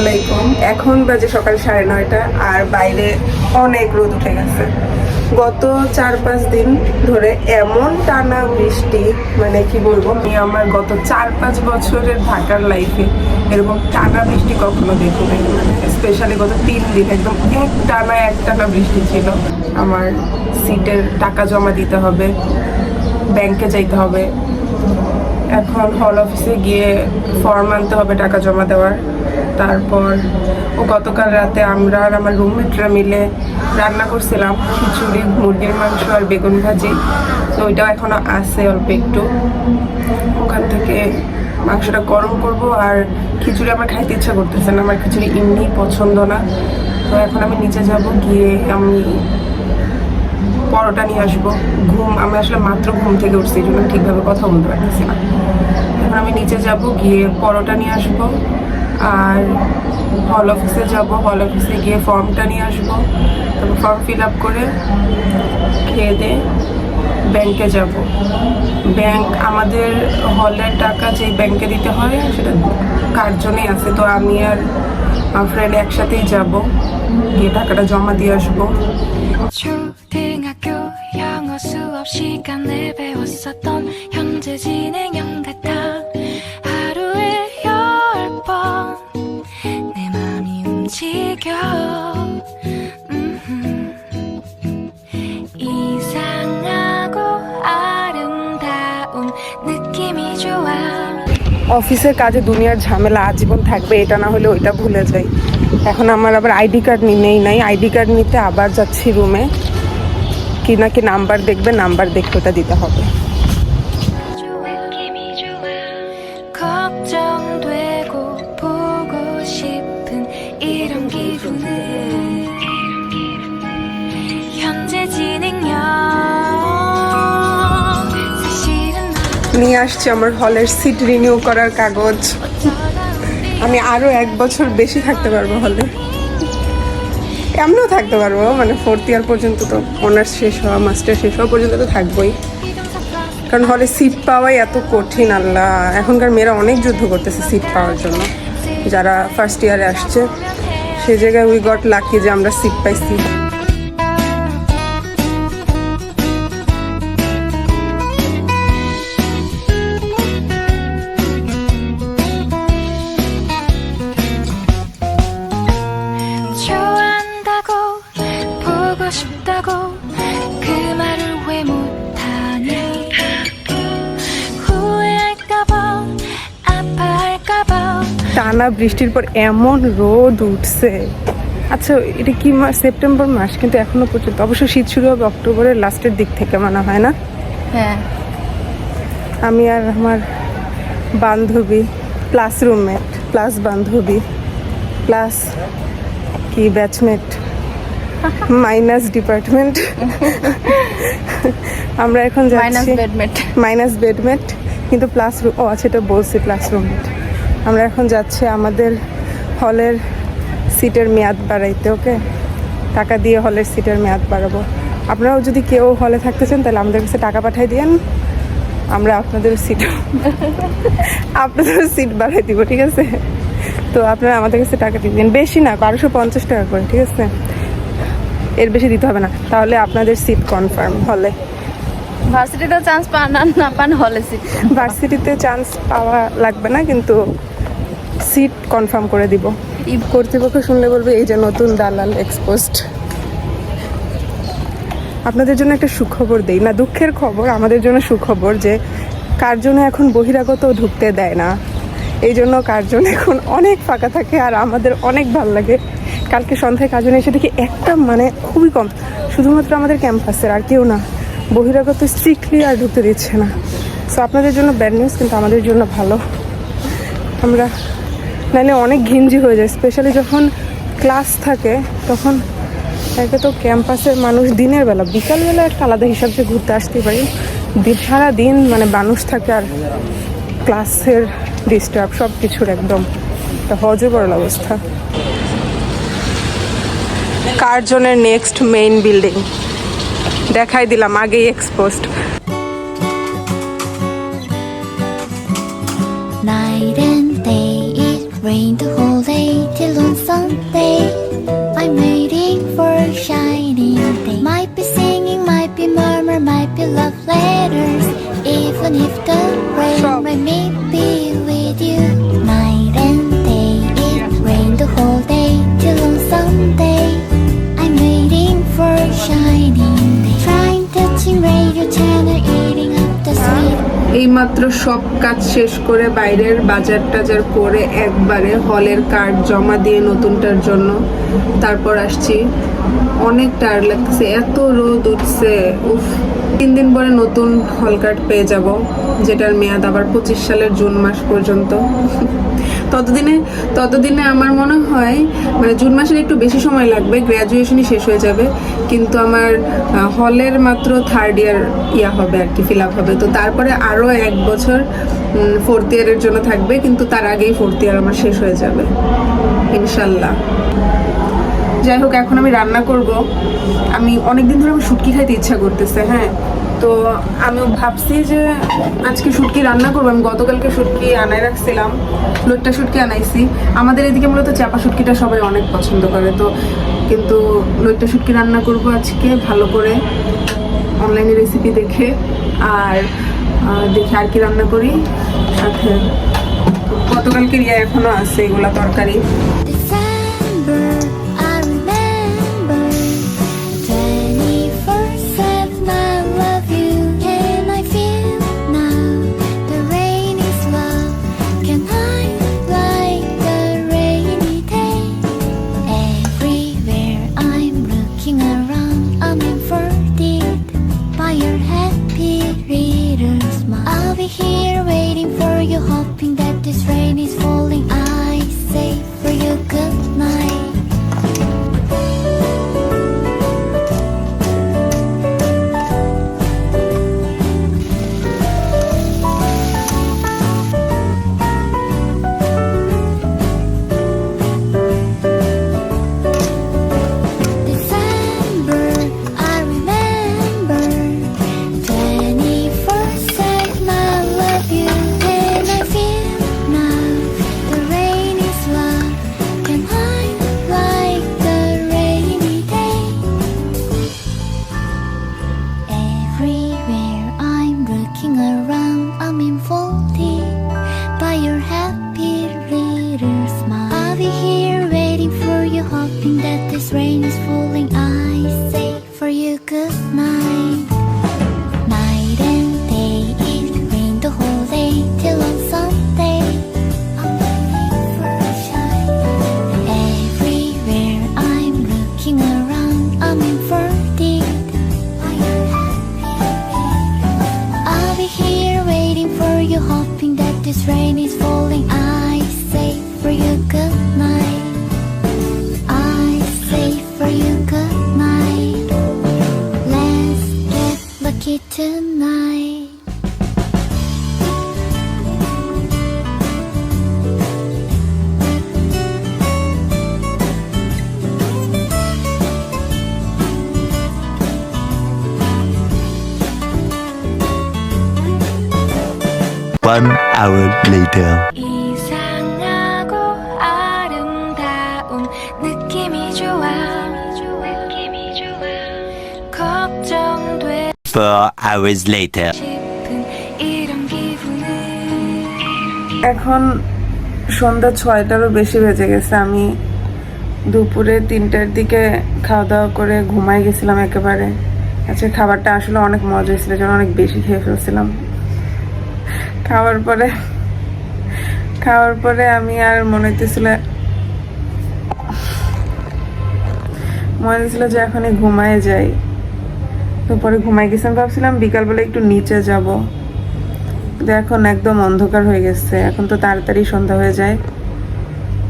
আলাইকুম। এখন বাজে সকাল সাড়ে নয়টা আর বাইরে অনেক রোদ উঠে গেছে। গত চার পাঁচ দিন ধরে এমন টানা বৃষ্টি মানে কি বলব, আমি আমার গত চার পাঁচ বছরের ঢাকার লাইফে এরকম টানা বৃষ্টি কখনো দেখিনি স্পেশালি গত তিন দিন একদম এক টানা এক টানা বৃষ্টি ছিল। আমার সিটের টাকা জমা দিতে হবে ব্যাংকে যাইতে হবে। এখন হল অফিসে গিয়ে ফর্ম আনতে হবে টাকা জমা দেওয়ার। তারপর ও গতকাল রাতে আমরা আর আমার রুমমেটরা মিলে রান্না করছিলাম খিচুড়ি, মুরগির মাংস আর বেগুন ভাজি। তো ওইটাও এখনও আছে অল্প একটু। ওখান থেকে মাংসটা গরম করব আর খিচুড়ি আমার খাইতে ইচ্ছা করতেছে না, আমার খিচুড়ি এমনি পছন্দ না। তো এখন আমি নিচে যাব, গিয়ে আমি পরোটা নিয়ে আসব। ঘুম, আমি আসলে মাত্র ঘুম থেকে উঠছি, এই জন্য ঠিকভাবে কথা বলতে পারতেছি না। এখন আমি নিচে যাব, গিয়ে পরোটা নিয়ে আসব। আর হল অফিসে যাব হল অফিসে গিয়ে ফর্মটা নিয়ে আসবো তারপর ফর্ম ফিল আপ করে খেয়ে দিয়ে ব্যাংকে যাব ব্যাংক আমাদের হলের টাকা যে ব্যাংকে দিতে হয় সেটা কার্জনেই আছে তো আমি আর আমার ফ্রেন্ড একসাথেই যাব গিয়ে টাকাটা জমা দিয়ে আসবো 초등학교 영어 수업 시간에 배웠었던 현재 진행 영 অফিসের কাজে দুনিয়ার ঝামেলা, আজীবন থাকবে, এটা না হলে ওইটা ভুলে যাই। এখন আমার আবার আইডি কার্ড নিনেই নাই আইডি কার্ড নিতে আবার যাচ্ছি রুমে কি না কি নাম্বার দেখবে, নাম্বার দেখতে ওটা দিতে হবে। নিয়ে আসছি আমার হলের সিট রিনিউ করার কাগজ। আমি আরও এক বছর বেশি থাকতে পারব হলে। এমনও থাকতে পারব মানে ফোর্থ ইয়ার পর্যন্ত তো অনার্স শেষ হওয়া মাস্টার শেষ হওয়া পর্যন্ত তো থাকবোই। কারণ হলে সিট পাওয়াই এত কঠিন, আল্লাহ। এখনকার মেয়েরা অনেক যুদ্ধ করতেছে সিট পাওয়ার জন্য। যারা ফার্স্ট ইয়ারে আসছে সেই জায়গায় উই গট লাকি যে আমরা সিট পাইছি। 보고 싶다고 그 말을 왜 못하니 후회할까봐 아파할까봐 টানা বৃষ্টির পর এমন রোদ উঠছে আচ্ছা এটা কি মাস সেপ্টেম্বর মাস কিন্তু এখনো পর্যন্ত অবশ্য শীত শুরু হবে অক্টোবরের লাস্টের দিক থেকে মনে হয় না হ্যাঁ আমি আর আমার বান্ধবী প্লাস রুমমেট প্লাস বান্ধবী প্লাস কি ব্যাচমেট মাইনাস ডিপার্টমেন্ট। আমরা এখন মাইনাস যাচ্ছি বেডমেট। মাইনাস বেডমেট কিন্তু প্লাস রুম ও আচ্ছা এটা বলছি প্লাস রুমমেট আমরা এখন যাচ্ছি আমাদের হলের সিটের মেয়াদ বাড়াইতে ওকে? টাকা দিয়ে হলের সিটের মেয়াদ বাড়াবো। আপনারাও যদি কেউ হলে থাকতে চান তাহলে আমাদের কাছে টাকা পাঠিয়ে দিন আমরা আপনাদের সিট আপনাদের সিট বাড়াই দিব ঠিক আছে? তো আপনারা আমাদের কাছে টাকা দিয়ে দিন। বেশি না বারোশো পঞ্চাশ টাকা করে ঠিক আছে? এর বেশি দিতে হবে না। তাহলে আপনাদের সিট কনফার্ম হলে। ভার্সিটিতেও চান্স পান আর না পান হলে সিট ভার্সিটিতে চান্স পাওয়া লাগবে না কিন্তু সিট কনফার্ম করে দিব। কর্তৃপক্ষ শুনলে বলবে এই যে নতুন দালাল এক্সপোস্ট আপনাদের জন্য একটা সুখবর দেই। না দুঃখের খবর আমাদের জন্য সুখবর যে কার জন্য এখন বহিরাগত ঢুকতে দেয় না। এই জন্য কার্জন এখন অনেক ফাঁকা থাকে আর আমাদের অনেক ভালো লাগে। কালকে সন্ধ্যায় কার্জন এসে দেখি একটা মানে খুবই কম। শুধুমাত্র আমাদের ক্যাম্পাসের, আর কেউ না। বহিরাগত স্ট্রিক্টলি আর ঢুকতে দিচ্ছে না। সো আপনাদের জন্য ব্যাড নিউজ কিন্তু আমাদের জন্য ভালো। আমরা নাহলে অনেক ঘিঞ্জি হয়ে যায় স্পেশালি যখন ক্লাস থাকে, তখন একে তো ক্যাম্পাসের মানুষ দিনের বেলা, বিকালবেলা একটা আলাদা হিসাব যে ঘুরতে আসতে পারি। সারা দিন মানে মানুষ থাকে আর ক্লাসের ডিস্টার্ব সব কিছুর একদম। একটা হজবরল অবস্থা। কার্জনের নেক্সট মেইন বিল্ডিং দেখাই দিলাম আগেই exposed Night and day, it rained the whole day till on Sunday. I'm waiting for a shining day. Might be singing, might be murmur, might be love letters. Even if the rain may মাত্র সব কাজ শেষ করে বাইরের বাজার টাজার করে একবারে হলের কার্ড জমা দিয়ে নতুনটার জন্য তারপর আসছি। অনেক টায়ার লাগছে এত রোদ উঠছে, উফ। তিন দিন পরে নতুন হল কার্ড পেয়ে যাব, যেটার মেয়াদ আবার পঁচিশ সালের জুন মাস পর্যন্ত। ততদিনে ততদিনে আমার মনে হয় মানে জুন মাসের একটু বেশি সময় লাগবে গ্র্যাজুয়েশনই শেষ হয়ে যাবে, কিন্তু আমার হলের মাত্র থার্ড ইয়ার ইয়া হবে আর কি ফিল আপ হবে। তো তারপরে আরও এক বছর ফোর্থ ইয়ারের জন্য থাকবে, কিন্তু তার আগেই ফোর্থ ইয়ার আমার শেষ হয়ে যাবে। ইনশাল্লাহ। যাই হোক, এখন আমি রান্না করব। আমি অনেকদিন ধরে আমি শুটকি খাইতে ইচ্ছা করতেছে হ্যাঁ। তো আমি ভাবছি যে আজকে শুটকি রান্না করব। আমি গতকালকে শুটকি আনাই রাখছিলাম লোটটা শুটকি আনাইছি। আমাদের এদিকে মূলত চাপা শুটকিটা সবাই অনেক পছন্দ করে, তো কিন্তু লোটটা শুটকি রান্না করব আজকে ভালো করে অনলাইনে রেসিপি দেখে আর দেখে আর কি রান্না করি। সাথে গতকালকে ইয়ে এখনও আছে, এগুলা তরকারি। mine. One hour later. 이상하고 아름다운 느낌이 좋아 느낌이 좋아 걱정돼 Four hours later. 싶은 이런 기분은 এখন সন্ধ্যা ছয়টারও বেশি বেজে গেছে আমি দুপুরে তিনটার দিকে খাওয়া দাওয়া করে ঘুমাই গেছিলাম একেবারে আজকে খাবারটা আসলে অনেক মজা হয়েছিল যেন অনেক বেশি খেয়ে ফেলছিলাম খাওয়ার পরে খাওয়ার পরে আমি আর মনে হইতেছিল, মনে হচ্ছিল যে এখনই ঘুমায় যাই। তো পরে ঘুমাই গেছিলাম ভাবছিলাম বিকালবেলা একটু নিচে যাব। এখন একদম অন্ধকার হয়ে গেছে, এখন তো তাড়াতাড়ি সন্ধ্যা হয়ে যায়।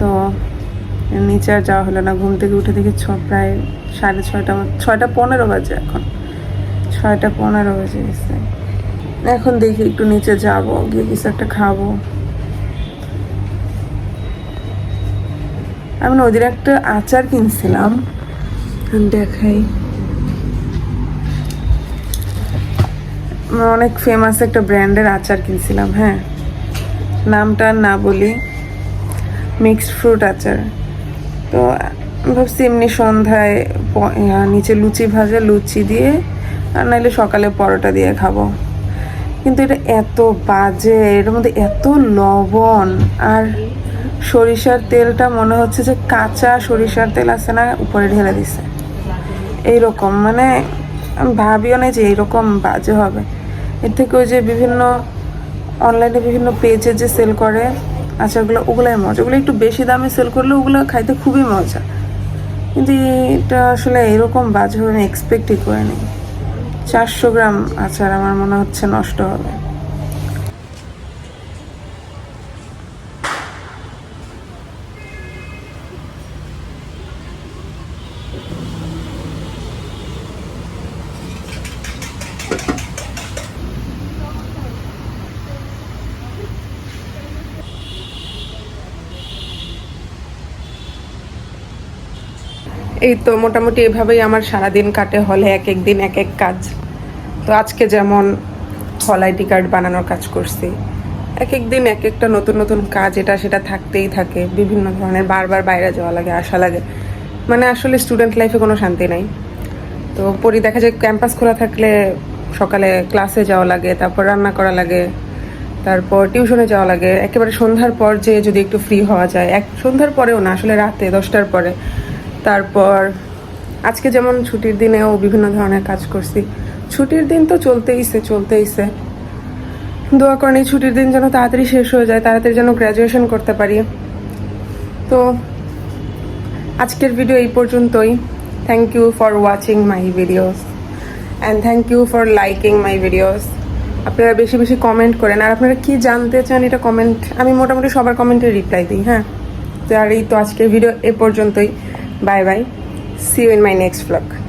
তো নিচে আর যাওয়া হলো না, ঘুম থেকে উঠে দেখি ছ, প্রায় সাড়ে ছয়টা ছয়টা পনেরো বাজে এখন। ছয়টা পনেরো বাজে গেছে। এখন দেখি একটু নিচে যাব, গিয়ে কিছু একটা খাব। আমি ওদের একটা আচার কিনছিলাম। দেখাই। অনেক ফেমাস একটা ব্র্যান্ডের আচার কিনছিলাম হ্যাঁ। নামটা না বলি। মিক্সড ফ্রুট আচার। তো ভাবছি এমনি সন্ধ্যায় নিচে লুচি ভাজা, লুচি দিয়ে, আর নাহলে সকালে পরোটা দিয়ে খাব। কিন্তু এটা এত বাজে এটার মধ্যে এত লবণ, আর সরিষার তেলটা মনে হচ্ছে যে কাঁচা সরিষার তেল আছে না, উপরে ঢেলে দিছে। এইরকম মানে আমি ভাবিও না যে এইরকম বাজে হবে। এর থেকে ওই যে বিভিন্ন অনলাইনে বিভিন্ন পেজে যে সেল করে, আচারগুলো, ওগুলাই মজা। ওগুলো একটু বেশি দামে সেল করলে ওগুলো খাইতে খুবই মজা। কিন্তু এটা আসলে এরকম বাজে হবে আমি এক্সপেক্টই করে নিই চারশো গ্রাম আচার আমার মনে হচ্ছে নষ্ট হবে। এই তো মোটামুটি এভাবেই আমার সারাদিন কাটে হলে এক এক দিন এক এক কাজ। তো আজকে যেমন হল আইডি কার্ড বানানোর কাজ করছি, এক এক দিন এক একটা নতুন নতুন কাজ, এটা সেটা থাকতেই থাকে, বিভিন্ন ধরনের বারবার বাইরে যাওয়া লাগে, আসা লাগে। মানে আসলে স্টুডেন্ট লাইফে কোনো শান্তি নাই। তো পরি দেখা যায় ক্যাম্পাস খোলা থাকলে সকালে ক্লাসে যাওয়া লাগে, তারপর রান্না করা লাগে, তারপর টিউশনে যাওয়া লাগে। একেবারে সন্ধ্যার পর যে যদি একটু ফ্রি হওয়া যায়, এক সন্ধ্যার পরেও না, আসলে রাতে দশটার পরে। তারপর আজকে যেমন ছুটির দিনেও বিভিন্ন ধরনের কাজ করছি। ছুটির দিন তো চলতেইছে চলতেইছে দোয়া করেন এই ছুটির দিন যেন তাড়াতাড়ি শেষ হয়ে যায়, তাড়াতাড়ি যেন গ্র্যাজুয়েশন করতে পারি। তো আজকের ভিডিও এই পর্যন্তই। Thank you for watching my videos and thank you for liking my videos আপনারা বেশি বেশি কমেন্ট করেন, আর আপনারা কি জানতে চান এটা কমেন্ট আমি মোটামুটি সবার কমেন্টে রিপ্লাই দিই হ্যাঁ? আর এই তো আজকের ভিডিও এ পর্যন্তই। Bye bye. See you in my next vlog.